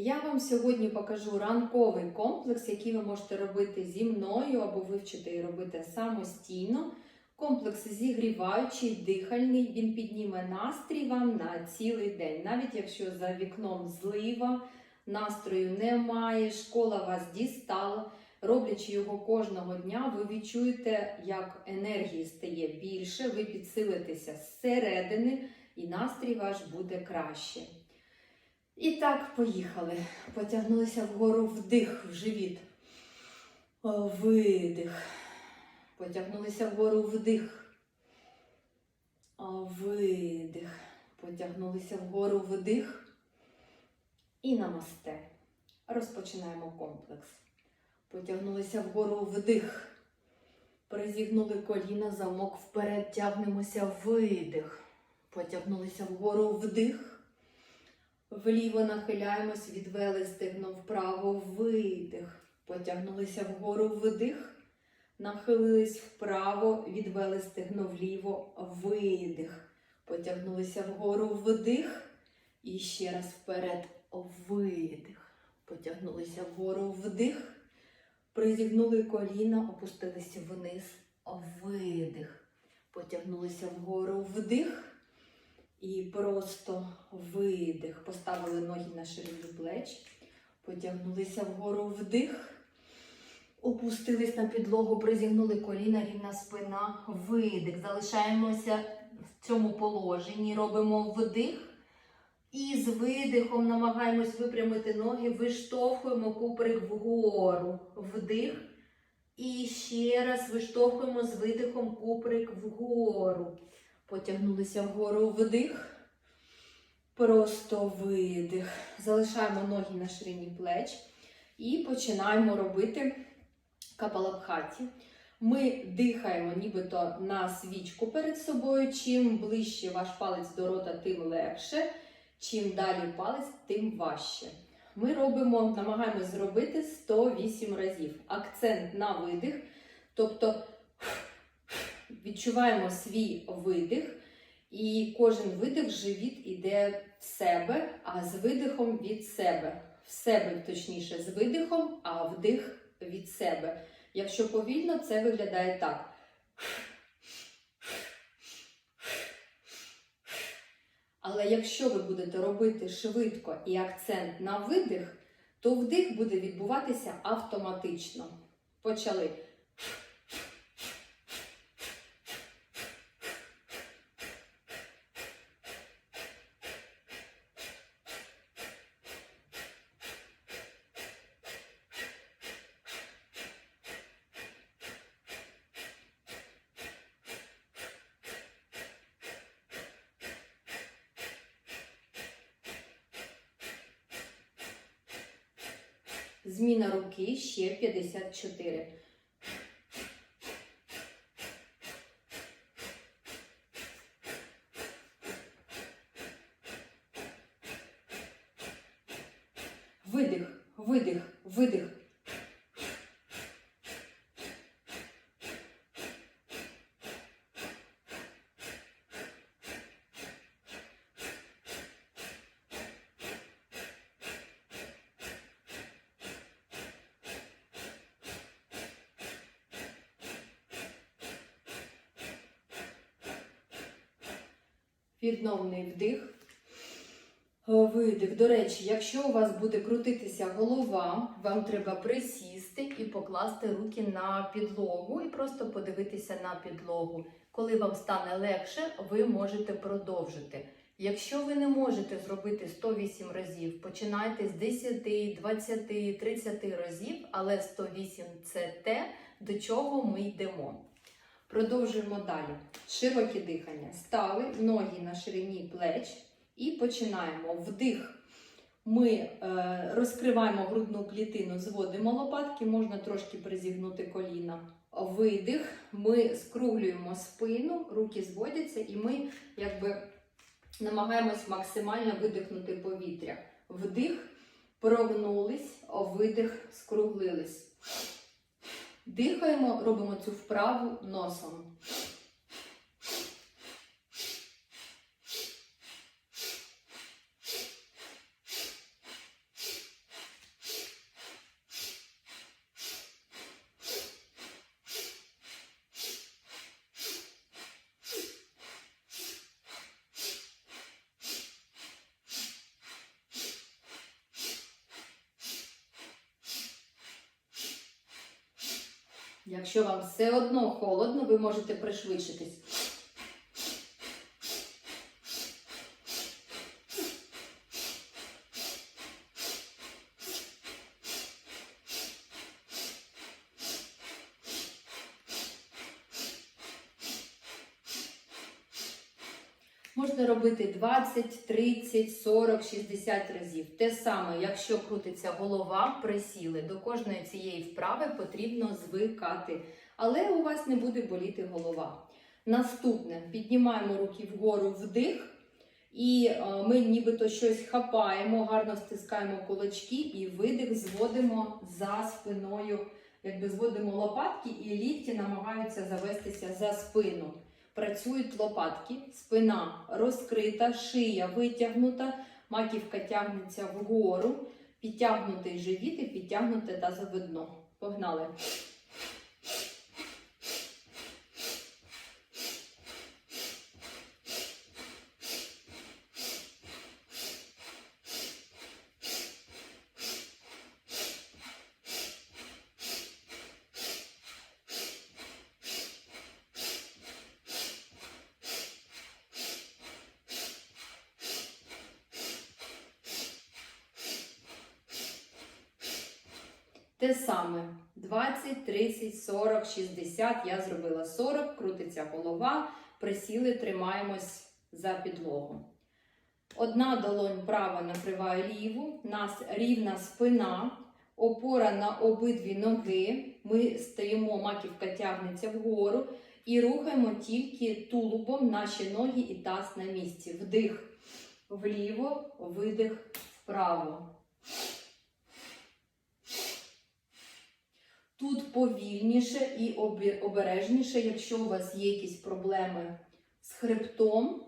Я вам сьогодні покажу ранковий комплекс, який ви можете робити зі мною або вивчити і робити самостійно. Комплекс зігріваючий, дихальний, він підніме настрій вам на цілий день. Навіть якщо за вікном злива, настрою немає, школа вас дістала. Роблячи його кожного дня, ви відчуєте, як енергії стає більше, ви підсилитеся зсередини, і настрій ваш буде краще. І так, поїхали. Потягнулися вгору вдих в живіт. Видих. Потягнулися вгору вдих. Видих. Потягнулися вгору вдих. І намасте. Розпочинаємо комплекс. Потягнулися вгору вдих. Призігнули коліна, замок вперед, тягнемося видих. Потягнулися вгору вдих. Вліво нахиляємось, відвели стегно вправо, видих. Потягнулися вгору вдих. Нахилились вправо, відвели стегно вліво, видих. Потягнулися вгору вдих. І ще раз вперед, видих. Потягнулися вгору вдих. Призігнули коліна, опустилися вниз, видих. Потягнулися вгору вдих. І просто видих. Поставили ноги на ширину плеч. Потягнулися вгору вдих. Опустились на підлогу, призігнули коліна, рівна спина, видих. Залишаємося в цьому положенні. Робимо вдих. І з видихом намагаємось випрямити ноги, виштовхуємо куприк вгору. Вдих. І ще раз виштовхуємо з видихом куприк вгору. Потягнулися вгору вдих. Просто видих. Залишаємо ноги на ширині плеч. І починаємо робити капалабхаті. Ми дихаємо нібито на свічку перед собою. Чим ближче ваш палець до рота, тим легше. Чим далі палець, тим важче. Ми робимо, намагаємось зробити 108 разів. Акцент на видих. Тобто відчуваємо свій видих, і кожен видих живіт іде в себе, а з видихом від себе. В себе, точніше, з видихом, а вдих від себе. Якщо повільно, це виглядає так. Але якщо ви будете робити швидко і акцент на видих, то вдих буде відбуватися автоматично. Почали. Зміна руки ще 54. Видих, видих, видих. Відновний вдих. Видих. До речі, якщо у вас буде крутитися голова, вам треба присісти і покласти руки на підлогу і просто подивитися на підлогу. Коли вам стане легше, ви можете продовжити. Якщо ви не можете зробити 108 разів, починайте з 10, 20, 30 разів, але 108 це те, до чого ми йдемо. Продовжуємо далі. Широке дихання. Стали ноги на ширині плеч і починаємо. Вдих. Ми е, розкриваємо грудну клітину, зводимо лопатки, можна трошки призігнути коліна. Видих. Ми скруглюємо спину, руки зводяться, і ми якби намагаємось максимально видихнути повітря. Вдих, прогнулись, видих, скруглились. Дихаємо, робимо цю вправу носом. Якщо вам все одно холодно, ви можете пришвидшитись. Можна робити 20, 30, 40, 60 разів. Те саме, якщо крутиться голова, присіли. До кожної цієї вправи потрібно звикати, але у вас не буде боліти голова. Наступне піднімаємо руки вгору вдих, і е, ми нібито щось хапаємо, гарно стискаємо кулачки і видих зводимо за спиною, якби зводимо лопатки, і лікті намагаються завестися за спину. Працюють лопатки, спина розкрита, шия витягнута, маківка тягнеться вгору, підтягнутий живіт і підтягнуте тазове дно. Погнали. Те саме 20, 30, 40, 60. Я зробила 40, крутиться голова, присіли, тримаємось за підлогу. Одна долонь права накриває ліву, нас рівна спина, опора на обидві ноги. Ми стоїмо, маківка тягнеться вгору і рухаємо тільки тулубом наші ноги і таз на місці. Вдих вліво, видих вправо. Тут повільніше і обережніше, якщо у вас є якісь проблеми з хребтом,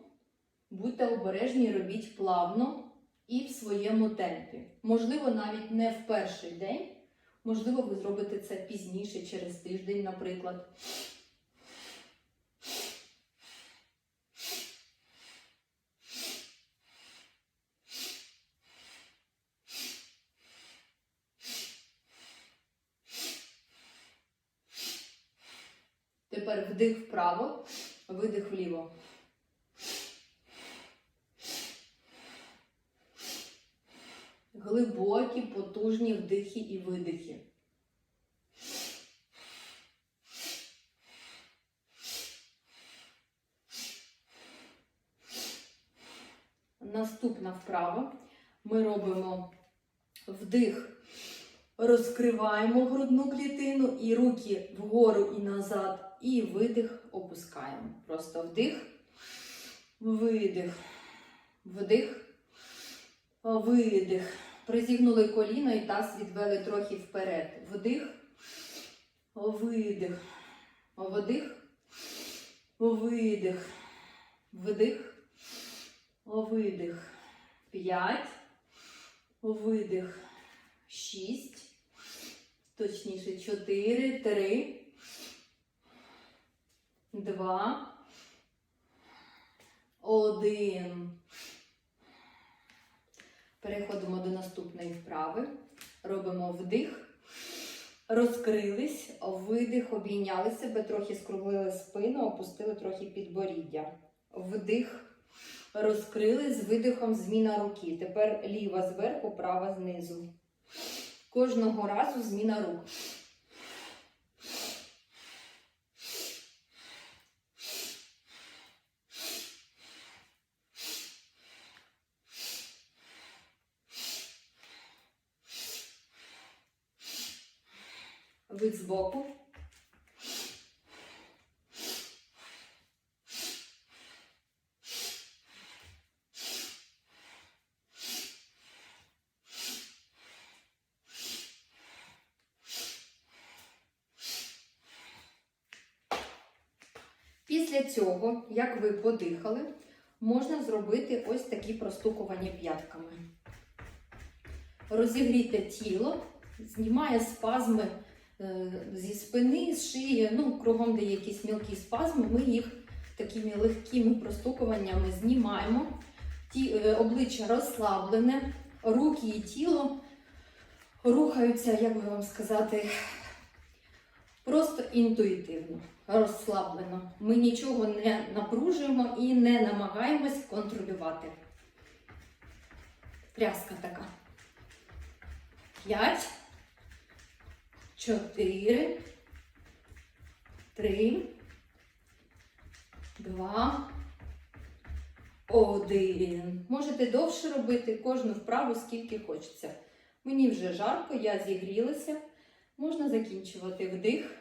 будьте обережні, робіть плавно і в своєму темпі. Можливо, навіть не в перший день, можливо, ви зробите це пізніше, через тиждень, наприклад. Тепер вдих вправо, видих вліво. Глибокі, потужні вдихи і видихи. Наступна вправа. Ми робимо вдих, розкриваємо грудну клітину і руки вгору і назад, і видих опускаємо. Просто вдих, видих, вдих, видих. Призігнули коліно і таз відвели трохи вперед. Вдих, видих, вдих, видих, вдих, видих. П'ять, видих. Шість, точніше, чотири, три, два, один. Переходимо до наступної вправи. Робимо вдих, розкрились, видих, обійняли себе, трохи скруглили спину, опустили трохи підборіддя. Вдих, розкрили з видихом зміна руки. Тепер ліва зверху, права знизу. Кожного разу зміна рук. Вид збоку. Після цього, як ви подихали, можна зробити ось такі простукування п'ятками. Розігрійте тіло, знімає спазми зі спини, з шиї, ну, кругом, де є якісь мілкі спазми, ми їх такими легкими простукуваннями знімаємо. Ті, е, обличчя розслаблене, руки і тіло рухаються, як би вам сказати, Просто інтуїтивно, розслаблено. Ми нічого не напружуємо і не намагаємось контролювати. Тряска така. П'ять, чотири, три, два, один. Можете довше робити кожну вправу, скільки хочеться. Мені вже жарко, я зігрілася. Можна закінчувати вдих,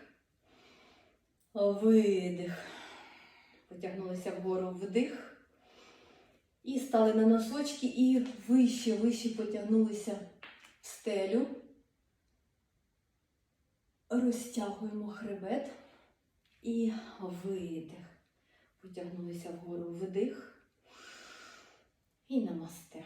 видих. Потягнулися вгору вдих. І стали на носочки і вище, вище потягнулися в стелю. Розтягуємо хребет і видих. Потягнулися вгору вдих і намасте.